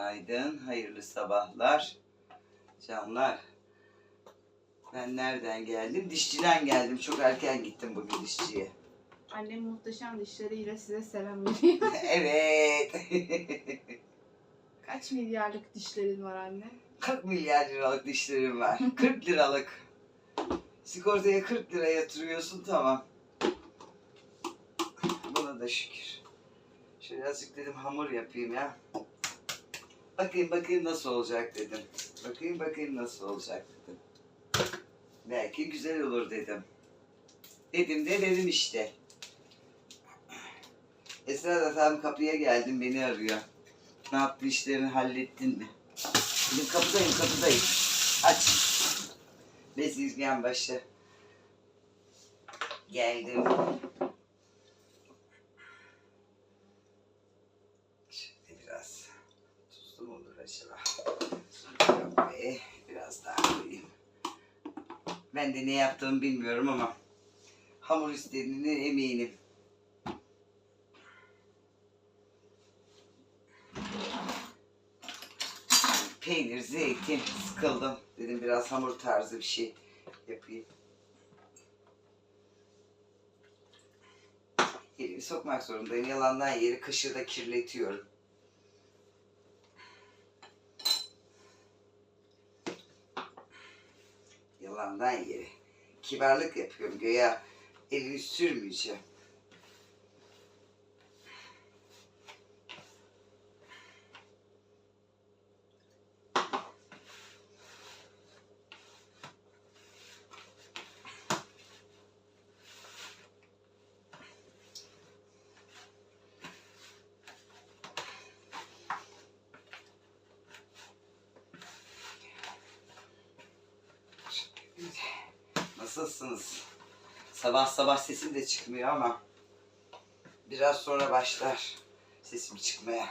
Günaydın, hayırlı sabahlar. Canlar. Ben nereden geldim? Dişçiden geldim. Çok erken gittim bugün dişçiye. Annem muhteşem dişleriyle size selam veriyor. evet. Kaç milyarlık dişlerin var anne? 40 milyar liralık dişlerim var. 40 liralık. Sigortaya 40 lira yatırıyorsun tamam. Buna da şükür. Şöyle azıcık dedim hamur yapayım ya. Bakayım bakayım nasıl olacak dedim. Bakayım bakayım nasıl olacak dedim. Belki güzel olur dedim. Dedim de dedim işte. Esra da tam kapıya geldim beni arıyor. Ne yaptı işlerini hallettin mi? Dedim kapıdayım kapıdayım. Aç. Bezirgen başı. Geldim. Şimdi biraz tuzlu mu olur acaba? Yok be, biraz daha koyayım. Ben de ne yaptığımı bilmiyorum ama hamur istediğine eminim. Peynir, zeytin sıkıldım. Dedim biraz hamur tarzı bir şey yapayım. Elimi sokmak zorundayım. Yalandan yeri kaşığı da kirletiyorum. Yalandan yeri. Kibarlık yapıyorum. Göya elini sürmeyeceğim. Nasılsınız? Sabah sabah sesim de çıkmıyor ama biraz sonra başlar sesim çıkmaya.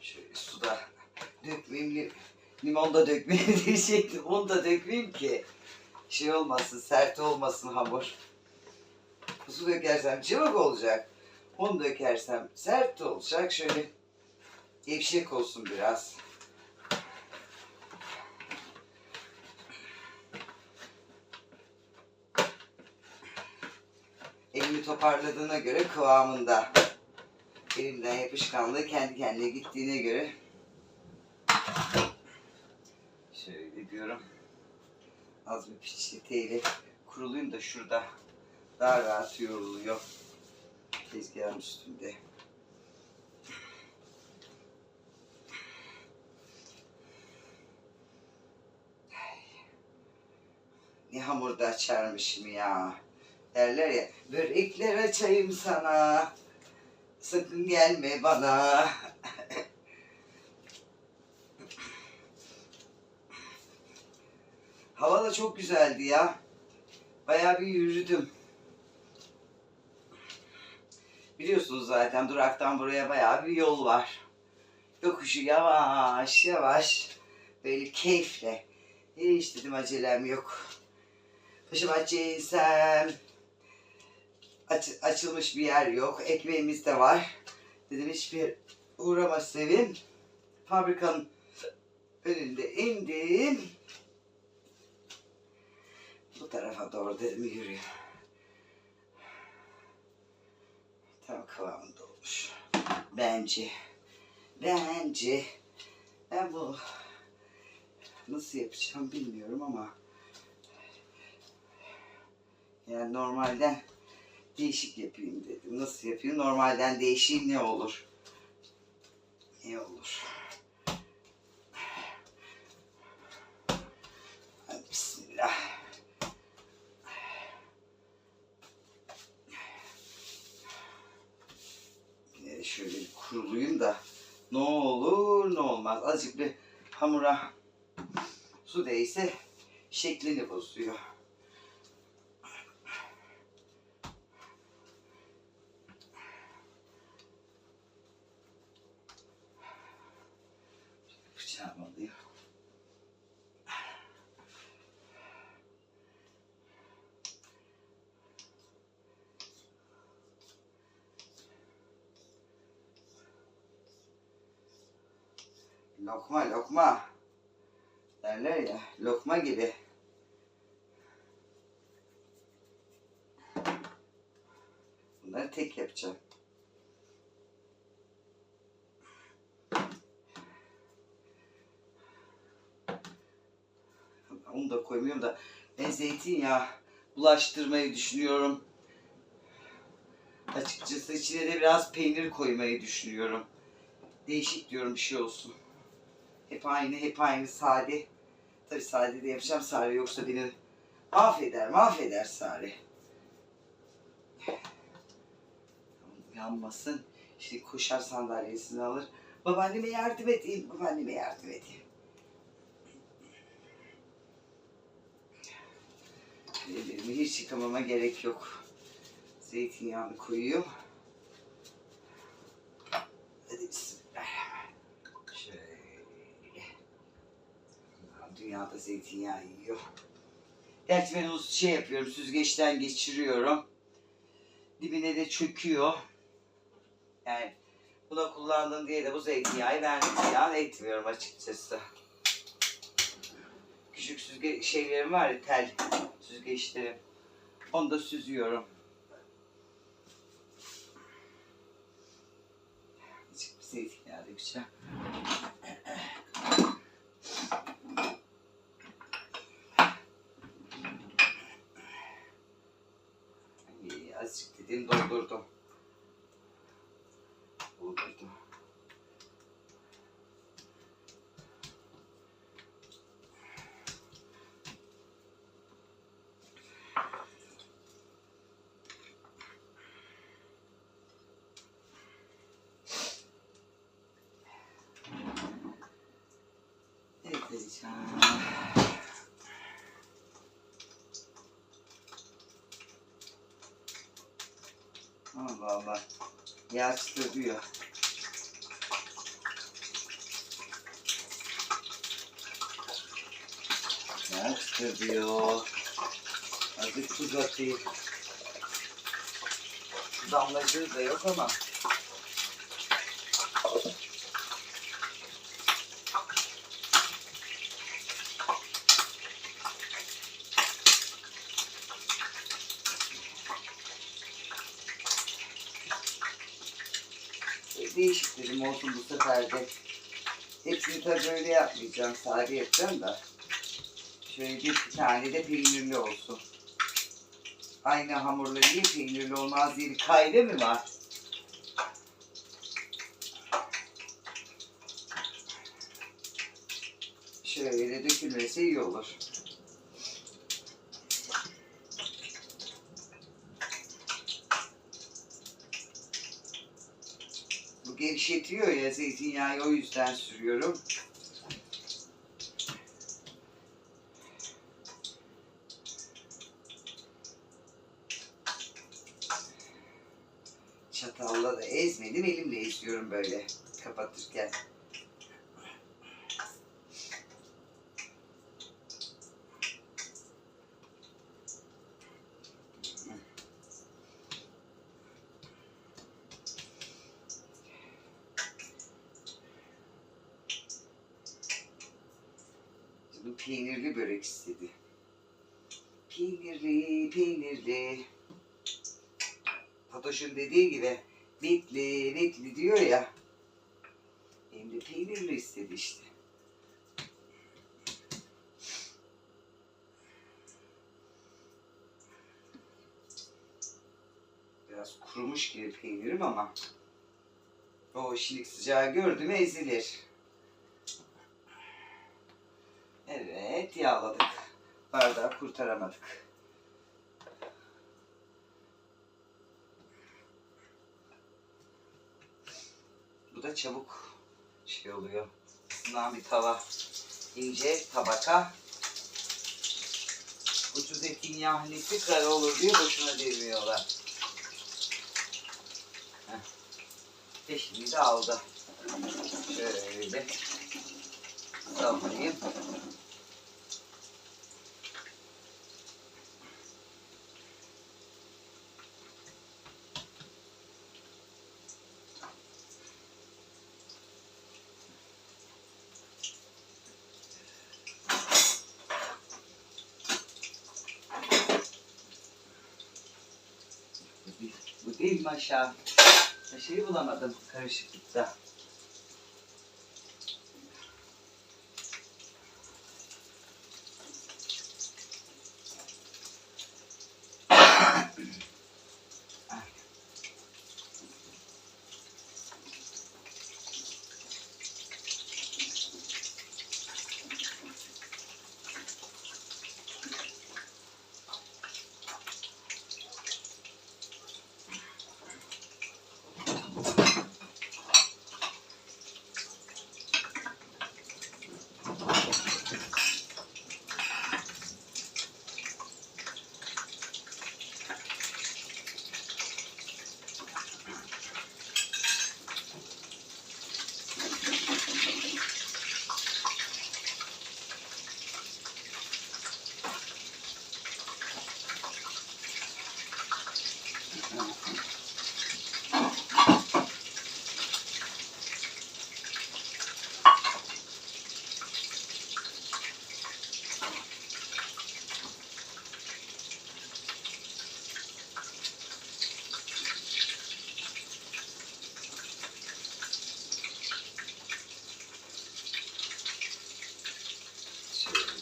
Şöyle suda dökmeyeyim, li- limon da dökmeyeyim diyecektim. Onu da dökmeyeyim ki şey olmasın, sert olmasın hamur. Su dökersem cıvık olacak. Un dökersem sert olacak. Şöyle gevşek olsun biraz. Elimi toparladığına göre kıvamında. Elimden yapışkanlığı kendi kendine gittiğine göre şöyle diyorum. Az bir peçeteyle kurulayım da şurada daha rahat yoruluyor. Tezgahın üstünde. Ne hamurda açarmışım ya. Derler ya, börekler açayım sana. Sakın gelme bana. Hava da çok güzeldi ya. Bayağı bir yürüdüm. Biliyorsunuz zaten duraktan buraya bayağı bir yol var. Yokuşu yavaş yavaş böyle keyifle. Hiç dedim acelem yok. Paşa bahçeye insem aç, açılmış bir yer yok. Ekmeğimiz de var. Dedim hiçbir uğrama sevim. Fabrikanın önünde indim. Bu tarafa doğru dedim yürüyeyim. Tam kıvamında olmuş. Bence. Bence. Ben bu nasıl yapacağım bilmiyorum ama yani normalden değişik yapayım dedim. Nasıl yapayım? Normalden değişeyim ne olur? Ne olur? Bismillah. Yine şöyle bir kurulayım da ne olur ne olmaz. Azıcık bir hamura su değse şeklini bozuyor. Lokma lokma. Derler ya lokma gibi. Bunları tek yapacağım. Onu da koymuyorum da ben zeytinyağı bulaştırmayı düşünüyorum. Açıkçası içine de biraz peynir koymayı düşünüyorum. Değişik diyorum bir şey olsun. Hep aynı, hep aynı sade. Tabii sade de yapacağım Sare yoksa beni mahveder, mahveder Sare. Yanmasın. İşte koşar sandalyesini alır. Babaanneme yardım edeyim, babaanneme yardım edeyim. Ellerimi hiç yıkamama gerek yok. Zeytinyağını koyuyorum. Hadi bismillahirrahmanirrahim. Şöyle. Dünyada zeytinyağı yiyor. Gerçi ben onu şey yapıyorum, süzgeçten geçiriyorum. Dibine de çöküyor. Yani buna kullandım diye de bu zeytinyağı ben ziyan etmiyorum açıkçası. Küçük süzge şeylerim var ya tel süzgeçlerim. Onu da süzüyorum. Zeytinyağı dökeceğim. İyi, Azıcık dedim doldurdum. Doldurdum. Evet Alican. Allah. Yaşlı diyor. Yaşlı diyor. Azıcık tuz atayım. Damlacığı da yok ama. Değişik dedim olsun bu sefer de. Hepsini tabii böyle yapmayacağım. Sade yapacağım da. Şöyle bir tane de peynirli olsun. Aynı hamurları niye peynirli olmaz diye bir kaide mi var? Şöyle dökülmesi iyi olur. Bu gevşetiyor ya zeytinyağı o yüzden sürüyorum. Çatalla da ezmedim elimle eziyorum böyle kapatırken. Canım peynirli börek istedi. Peynirli, peynirli. Fatoş'un dediği gibi netli, netli diyor ya. Hem de peynirli istedi işte. Biraz kurumuş gibi peynirim ama o şimdi sıcağı gördü mü ezilir. Evet yağladık. Bardağı kurtaramadık. Bu da çabuk şey oluyor. Isınan bir tava. ince tabaka. Ucuz zeytinyağı nesi kara olur diye boşuna demiyorlar. Peşini de aldı. Şöyle sallayayım. Bu değil mi aşağı? Şeyi bulamadım karışıklıkta.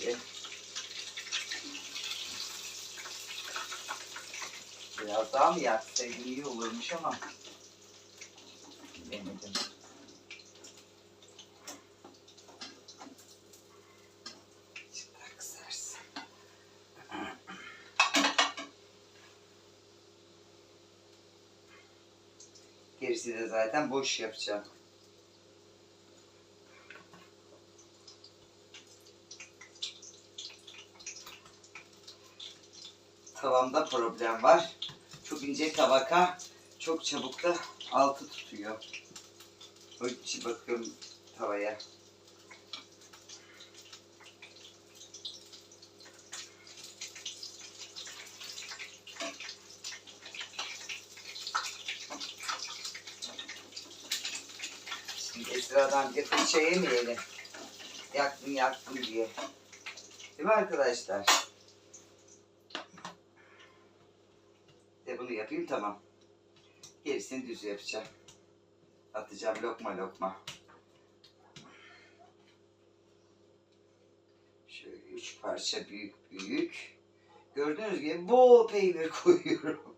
Şöyle. Biraz daha mı yaksaydım iyi olurmuş ama kısarsın. Gerisi de zaten boş yapacağım. Tavamda problem var. İnce tabaka çok çabuk da altı tutuyor. O için bakıyorum tavaya. Şimdi Esra'dan bir fırça yemeyelim. Yaktım yaktım diye. Değil mi arkadaşlar? Bunu yapayım tamam. Gerisini düz yapacağım. Atacağım lokma lokma. Şöyle üç parça büyük büyük. Gördüğünüz gibi bol peynir koyuyorum.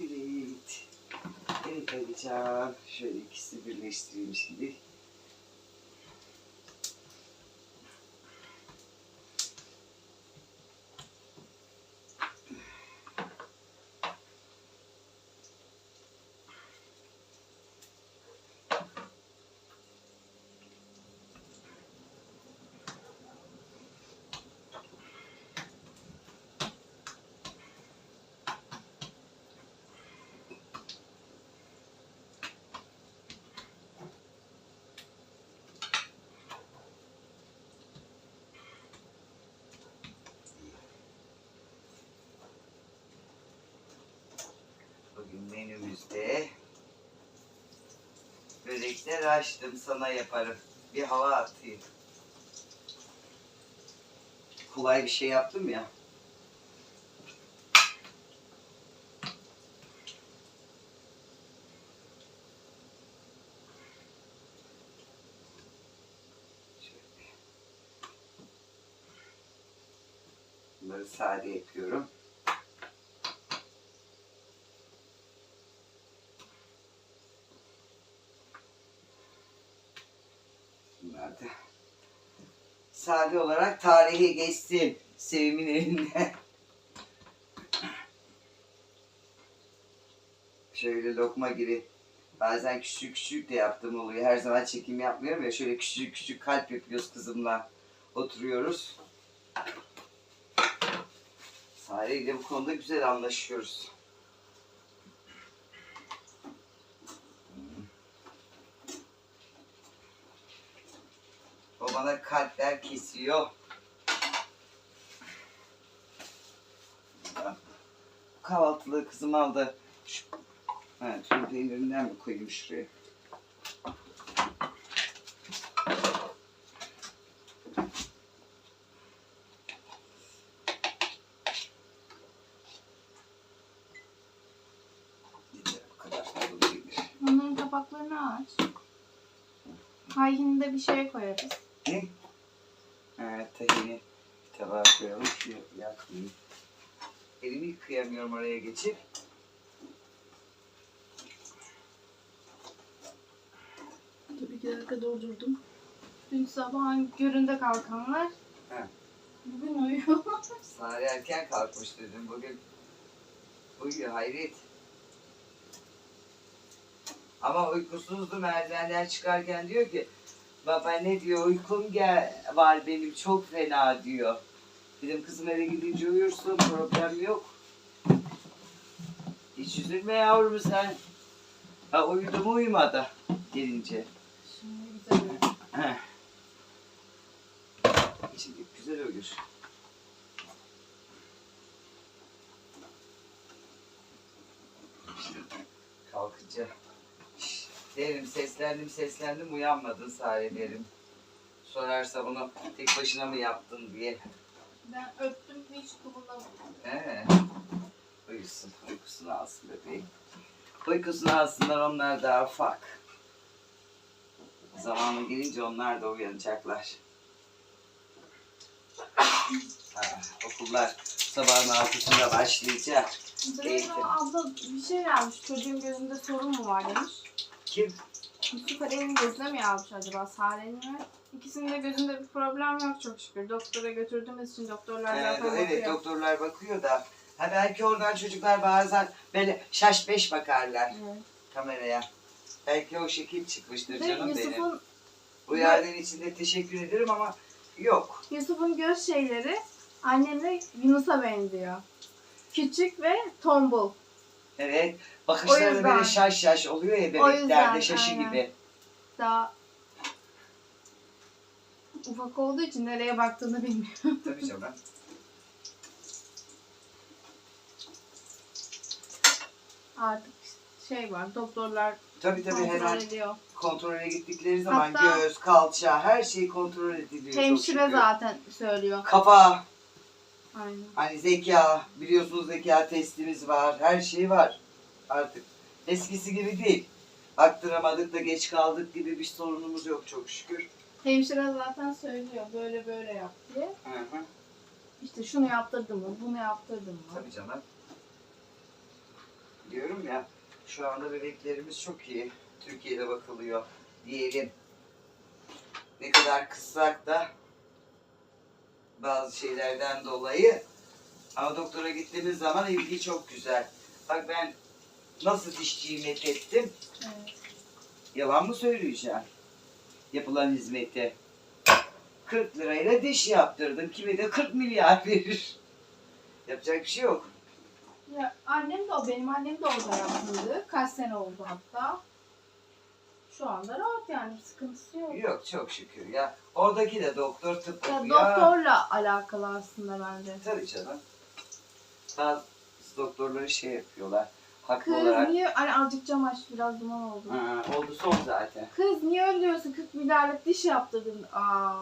Evet. Evet alacağım. Şöyle ikisini birleştireyim şimdi. Bugün menümüzde börekler açtım sana yaparım. Bir hava atayım. Kolay bir şey yaptım ya. Bunları sade yapıyorum. Bunlar da sade olarak tarihe geçsin Sevim'in elinden. Şöyle lokma gibi. Bazen küçük küçük de yaptığım oluyor. Her zaman çekim yapmıyorum ya. Şöyle küçük küçük kalp yapıyoruz kızımla. Oturuyoruz. Sare ile bu konuda güzel anlaşıyoruz. Babana kalpler kesiyor. Kahvaltılığı kızım aldı. Şu, ha, tüm peynirinden mi koyayım şuraya? Onların kapaklarını aç. Hayhinde bir şey koyarız. Ne? Evet, tahini bir tabağa koyalım ki yakmayayım. Elimi yıkayamıyorum oraya geçip. Dur iki dakika durdurdum. Dün sabah göründe kalkanlar. He. Bugün uyuyor. Sare erken kalkmış dedim bugün. Uyuyor hayret. Ama uykusuzdu merdivenden çıkarken diyor ki baba ne diyor uykum gel var benim çok fena diyor. Dedim kızım eve gidince uyursun problem yok. Hiç üzülme yavrum sen. Ha uyudu mu uyumadı gelince. Şimdi güzel. Heh. Şimdi güzel uyur. Kalkınca derim seslendim seslendim uyanmadın Sare derim. Sorarsa bunu tek başına mı yaptın diye. Ben öptüm hiç kımıldamadım. He. Uyusun, uykusunu alsın bebeğim. Uykusunu alsınlar onlar daha ufak. Zamanı gelince onlar da uyanacaklar. Ha, okullar sabahın altısında başlayacak. Züleyha abla bir şey yazmış. Çocuğun gözünde sorun mu var demiş. Kim? Yusuf Ali'nin gözüne mi yazmış acaba Sare'nin mi? İkisinin de gözünde bir problem yok çok şükür. Doktora götürdüğümüz için doktorlar Ee, zaten evet bakıyor. doktorlar bakıyor da. Ha belki oradan çocuklar bazen böyle şaş beş bakarlar Evet. kameraya. Belki o şekil çıkmıştır Ve canım benim. Yusuf'un Uyardığın için de teşekkür ederim ama yok. Yusuf'un göz şeyleri annemle Yunus'a benziyor. Küçük ve tombul. Evet. O Bakışları yüzden. böyle şaş şaş oluyor ya O yüzden, bebeklerde şaşı aynen. gibi. Daha ufak olduğu için nereye baktığını bilmiyor. Tabii canım. Artık şey var doktorlar Tabii tabii kontrol hemen ediyor. kontrole gittikleri zaman Hatta- göz, kalça her şey kontrol ediliyor. çok Hemşire şükür. zaten söylüyor. Kafa, Aynen. hani zeka, biliyorsunuz zeka testimiz var, her şey var artık. Eskisi gibi değil. Aktıramadık da geç kaldık gibi bir sorunumuz yok çok şükür. Hemşire zaten söylüyor böyle böyle yap diye. Hı hı. İşte şunu yaptırdın mı, bunu yaptırdın mı? Tabii canım. Diyorum ya şu anda bebeklerimiz çok iyi. Türkiye'de bakılıyor diyelim. Ne kadar kıssak da bazı şeylerden dolayı ama doktora gittiğimiz zaman ilgi çok güzel. Bak ben nasıl dişçiyi methettim. Evet. Yalan mı söyleyeceğim? Yapılan hizmeti. 40 lirayla diş yaptırdım. Kimi de 40 milyar verir. Yapacak bir şey yok. Ya annem de o, benim annem de orada yaptırdı. Kaç sene oldu hatta. Şu anda rahat yani, bir sıkıntısı yok. Yok çok şükür ya. Oradaki de doktor tıp Ya okuyor. doktorla alakalı aslında bence. Tabii canım. Bazı doktorları şey yapıyorlar. Haklı Kız olarak. niye, hani azıcık cam aç biraz duman oldu. Ha, oldu son zaten. Kız niye öyle diyorsun 40 milyarlık diş yaptırdın. Aa.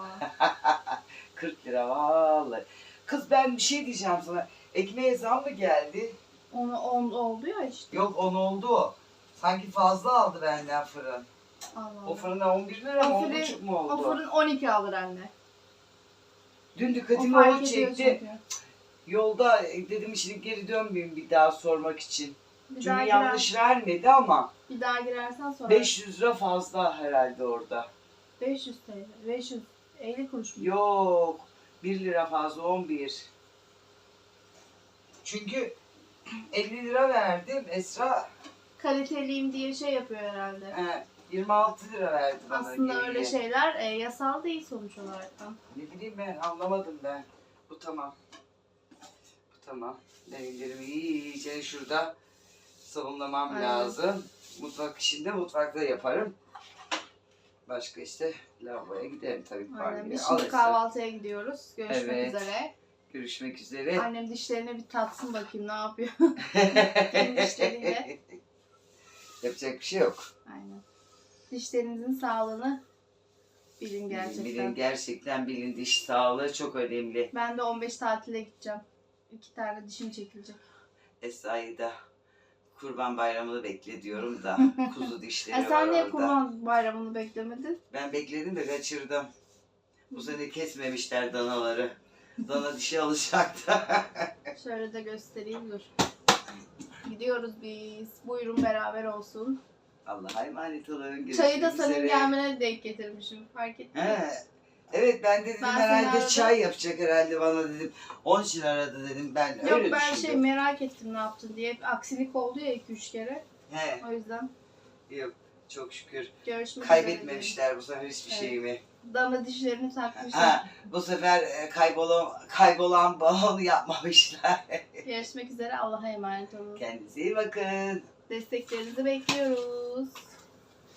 40 lira vallahi. Kız ben bir şey diyeceğim sana. Ekmeğe zam mı geldi? Onu on, oldu ya işte. Yok 10 oldu o. Sanki fazla aldı benden fırın. Allah O Allah. fırına 11 lira mı O 10 fırın- buçuk mu O oldu? fırın 12 alır anne. Dün O dikkatimi fark o ediyor çekti. çünkü. Yolda e, dedim şimdi geri dönmeyeyim bir daha sormak için. Bir Çünkü daha, yanlış girer, vermedi ama bir daha girersen sonra. 500 lira fazla herhalde orada. 500 TL. 550 kuruş mu? Yok. 1 lira fazla 11. Çünkü 50 lira verdim. Esra Kaliteliyim diye şey yapıyor herhalde. e, 26 lira verdi bana. Aslında geriye. öyle şeyler e, yasal değil sonuç olarak. Ne bileyim ben anlamadım ben. Bu tamam. Bu tamam. Ben ellerimi iyice şurada sabunlamam Aynen. lazım. Mutfak işinde mutfakta yaparım. Başka işte lavaboya giderim tabii. Aynen. Biz şimdi kahvaltıya gidiyoruz. Görüşmek Evet. üzere. Görüşmek üzere. Annem dişlerine bir tatsın bakayım ne yapıyor. Kendi dişleriyle. Yapacak bir şey yok. Aynen. Dişlerinizin sağlığını bilin gerçekten. Bilin gerçekten bilin diş sağlığı çok önemli. Ben de 15 tatile gideceğim. İki tane dişim çekilecek. Esra'yı da Kurban bayramını bekle diyorum da. Kuzu dişleri E var sen niye orada. kurban bayramını beklemedin? Ben bekledim de kaçırdım. Bu sene kesmemişler danaları. Dana dişi alacaktı. Şöyle de göstereyim dur. Gidiyoruz biz. Buyurun beraber olsun. Allah'a emanet olun. Görüşmek Çayı da senin üzere. gelmene denk getirmişim. Fark ettin mi? He. Evet ben de dedim Ben seni herhalde aradım. çay yapacak herhalde bana dedim. Onun için aradı dedim ben Yok öyle ben düşündüm. şey merak ettim ne yaptın diye. Hep aksilik oldu ya 2-3 kere. He. O yüzden Yok çok şükür. görüşmek üzere. Kaybetmemişler bu sefer hiçbir Evet. şeyimi. diyelim. Dana dişlerini takmışlar. Ha, bu sefer e, kaybolan, kaybolan balonu yapmamışlar. Görüşmek üzere. Allah'a emanet olun. Kendinize iyi bakın. Desteklerinizi bekliyoruz.